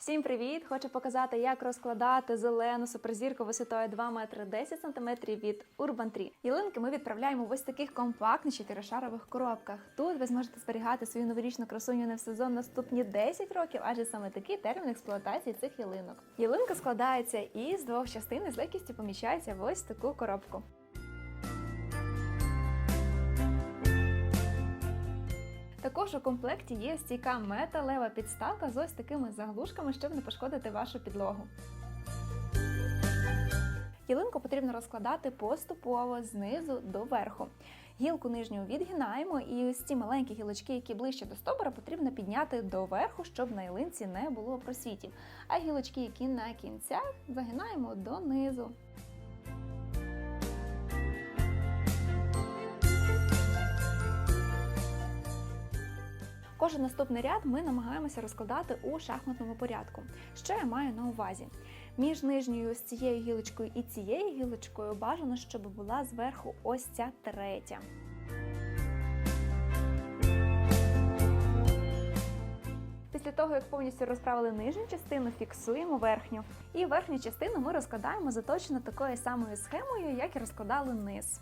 Всім привіт! Хочу показати, як розкладати зелену суперзірку висотою 2 метри 10 см від Urban Tree. Ялинки ми відправляємо в ось таких компактних чотиришарових коробках. Тут ви зможете зберігати свою новорічну красуню не в сезон наступні 10 років, адже саме такий термін експлуатації цих ялинок. Ялинка складається із двох частин і з легкістю поміщається в ось таку коробку. Також у комплекті є стійка металева підставка з ось такими заглушками, щоб не пошкодити вашу підлогу. Ялинку потрібно розкладати поступово знизу до верху. Гілку нижню відгинаємо, і ось ці маленькі гілочки, які ближче до стовбура, потрібно підняти до верху, щоб на ялинці не було просвітів. А гілочки, які на кінцях, загинаємо донизу. Кожен наступний ряд ми намагаємося розкладати у шахматному порядку. Що я маю на увазі? Між нижньою з цією гілочкою і цією гілочкою бажано, щоб була зверху ось ця третя. Після того, як повністю розправили нижню частину, фіксуємо верхню. І верхню частину ми розкладаємо за точно такою самою схемою, як і розкладали низ.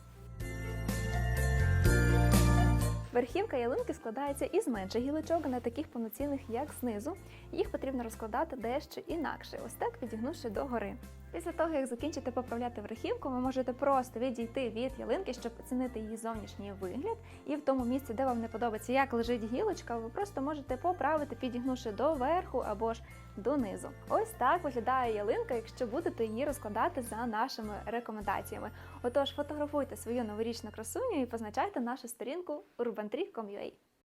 Верхівка ялинки складається із менших гілочок, не таких повноцінних, як знизу. Їх потрібно розкладати дещо інакше, ось так підігнувши догори. Після того, як закінчите поправляти верхівку, ви можете просто відійти від ялинки, щоб оцінити її зовнішній вигляд. І в тому місці, де вам не подобається, як лежить гілочка, ви просто можете поправити, підігнувши до верху або ж донизу. Ось так виглядає ялинка, якщо будете її розкладати за нашими рекомендаціями. Отож, фотографуйте свою новорічну красуню і позначайте нашу сторінку urbantree.com.ua.